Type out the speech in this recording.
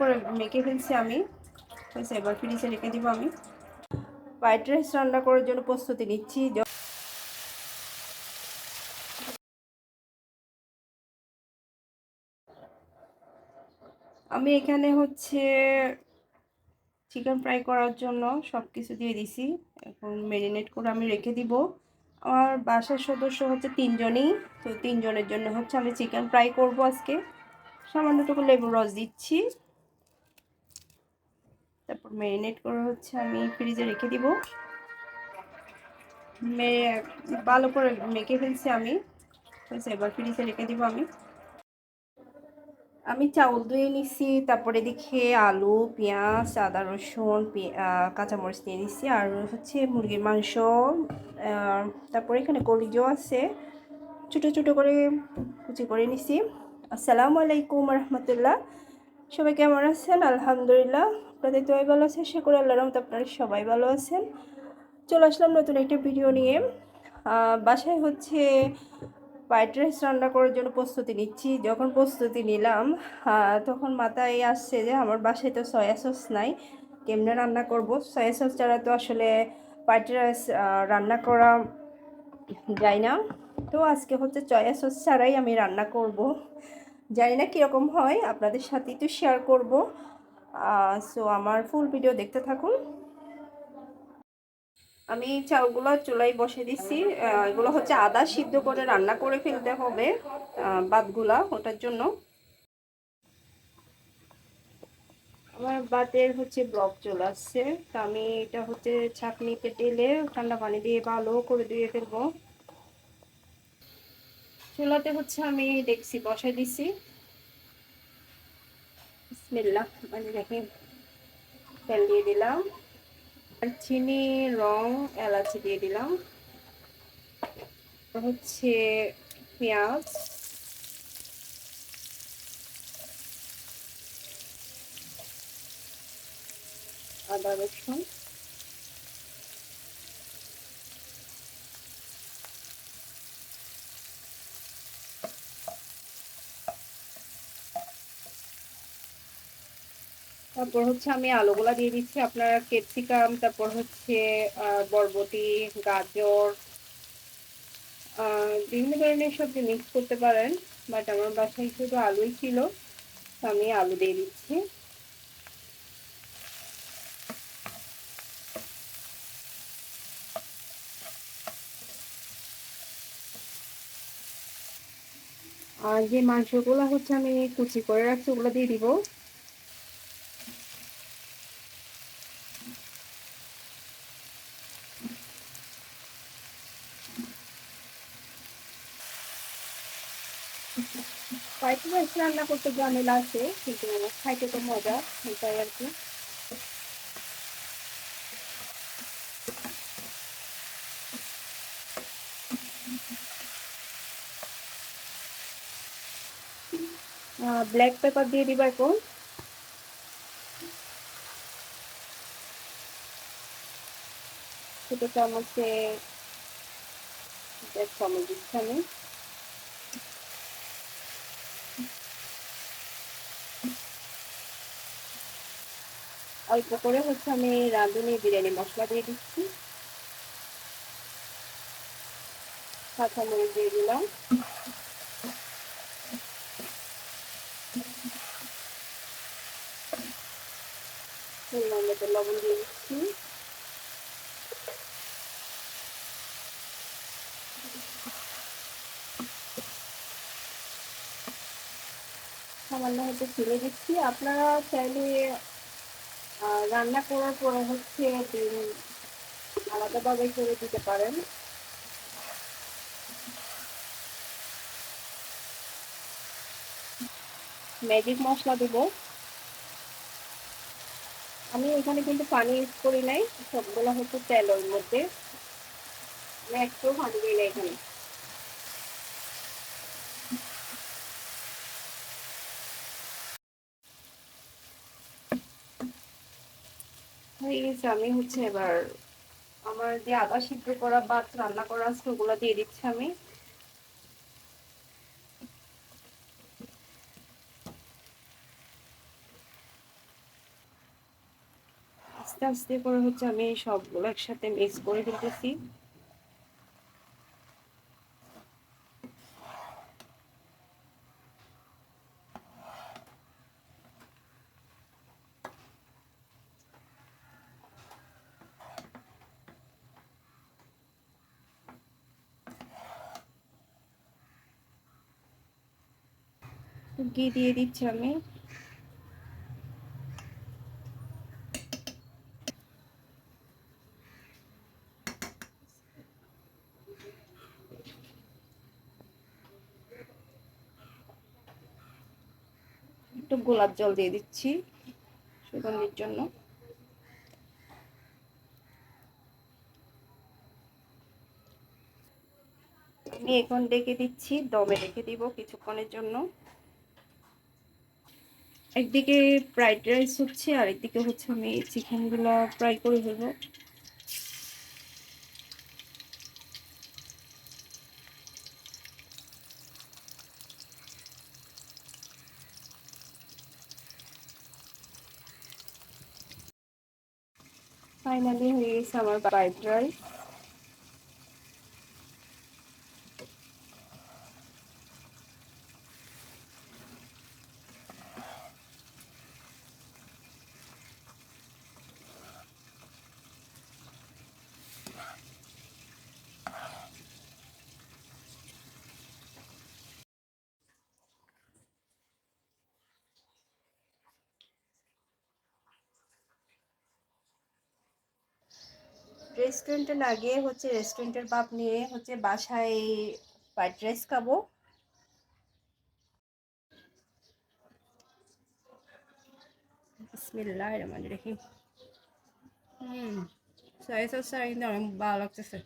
করে মেখে ফেলছি আমি। ব্যাস এবার ফ্রিজে রেখে দিব আমি। ফ্রাইড রাইস রান্না করার জন্য প্রস্তুতি নিচ্ছি। আমি এখানে হচ্ছে চিকেন ফ্রাই করার জন্য সব কিছু দিয়ে দিছি। এখন ম্যারিনেট করে আমি রেখে দিব। আমার বাসার সদস্য হচ্ছে তিনজনই। তো তিনজনের জন্য হচ্ছে আমি চিকেন ফ্রাই করব আজকে। সামান্যটুকু লেবুর রস দিচ্ছি। তারপর ম্যারিনেট করে হচ্ছে আমি ফ্রিজে রেখে দিব। ভালো করে মেখে ফেলছি আমি। এবার ফ্রিজে রেখে দিব আমি। আমি চাউল ধুয়ে নিছি, তারপরে দেখে আলু, পেঁয়াজ, আদা, রসুন কাঁচামরিচ দিয়ে নিছি। আর হচ্ছে মুরগির মাংস তারপরে এখানে কলিজও আছে। ছোটো ছোটো করে কুচি করে নিছি। আসসালামু আলাইকুম রহমতুল্লাহ। সবাই কেমন আছেন? আলহামদুলিল্লাহ। আপনাদের তো ভালো আছে। সে করে আল্লাহ রহমত আপনারা সবাই ভালো আছেন। চলে আসলাম নতুন একটা ভিডিও নিয়ে। বাসায় হচ্ছে ফ্রাইড রাইস রান্না করার জন্য প্রস্তুতি নিচ্ছি। যখন প্রস্তুতি নিলাম তখন মাথায় আসছে যে আমার বাসায় তো সয়া সস নাই, কেমনে রান্না করব? সয়া সস ছাড়া তো আসলে ফ্রাইড রাইস রান্না করা যায় না। তো আজকে হচ্ছে সয়া সস ছাড়াই আমি রান্না করব। জানি না কীরকম হয়, আপনাদের সাথেই তো শেয়ার করব। সো আমার ফুল ভিডিও দেখতে থাকুন। আমি চাউলগুলো চুলাই বসে আহ, এগুলো হচ্ছে আদা সিদ্ধ করে রান্না করে ফেলতে হবে আহ, ভাতগুলা ওটার জন্য। আমার বাতের হচ্ছে ব্লক চলে আসছে। তা আমি এটা হচ্ছে ছাঁকনিতে টেলে ঠান্ডা পানি দিয়ে ভালো করে ধুয়ে ফেলব। চুলাতে হচ্ছে আমি ডেক্সি বসাই দিছি বিসমিল্লাহ মানে দেখে তেল দিয়ে দিলাম আর চিনি রং এলাচি দিয়ে দিলাম হচ্ছে পেঁয়াজ আদা রসুন তারপর হচ্ছে আমি আলুগুলা দিয়ে দিচ্ছি, আপনার ক্যাপসিকাম, তারপর হচ্ছে বরবটি, গাজর বিভিন্ন ধরনের সবজি মিক্স করতে পারেন বাট আমার বাসায় শুধু আলুই ছিল আমি আলু দিয়ে দিচ্ছি। আর যে মাংসগুলো হচ্ছে আমি কুচি করে রাখছি, ওগুলো দিয়ে দিব। ফ্রাইড রাইস রান্না করতে ঝামেলা আছে, কিন্তু খাইতে তো মজা, এটাই আর কি। ব্ল্যাক পেপার দিয়ে দিবা এখন। ছোটো চামচে এক চামচ দিচ্ছি অল্প করে হচ্ছে আমি রাঁধুনি বিরিয়ানি মশলা দিয়ে দিচ্ছি। কাঁচামরিচ দিয়ে দিলাম। লবণ দিয়ে দিচ্ছি। সামান্য হচ্ছে ফেলে দিচ্ছি। আপনারা চাইলে রান্না করার পরে হচ্ছে ডিম আলাদাভাবে করে দিতে পারেন। ম্যাজিক মশলা দেব। আমি এখানে কিন্তু পানি ইউজ করি নাই, সবগুলো হচ্ছে তেলের মধ্যে। একটু পানি দিই না এখানে। হয়ে গেছে আমি হচ্ছে এবার আমার যে আদা সিদ্ধ করা বা রান্না করা আছে ওগুলো দিয়ে দিচ্ছি আমি। আস্তে আস্তে করে হচ্ছে আমি সবগুলো একসাথে মিক্স করে দিতেছি ঘি দিয়ে দিচ্ছি আমি। একটু গোলাপ জল দিয়ে দিচ্ছি সুগন্ধির জন্য। আমি এখন ডেকে দিচ্ছি, দমে রেখে দিব কিছুক্ষণের জন্য। একদিকে ফ্রাইড রাইস হচ্ছে আর একদিকে হচ্ছে আমি চিকেনগুলো ফ্রাই করে ফেলব। ফাইনালি হয়ে গেছে আমার ফ্রাইড রাইস রেস্টুরেন্টে না গিয়ে হচ্ছে রেস্টুরেন্টের বাপ নিয়ে হচ্ছে বাসায় ফ্রাইড রাইস খাব। বিসমিল্লাহ রহমান রহিম। হুম সরি সরি কিন্তু অনেক ভালো লাগতেছে।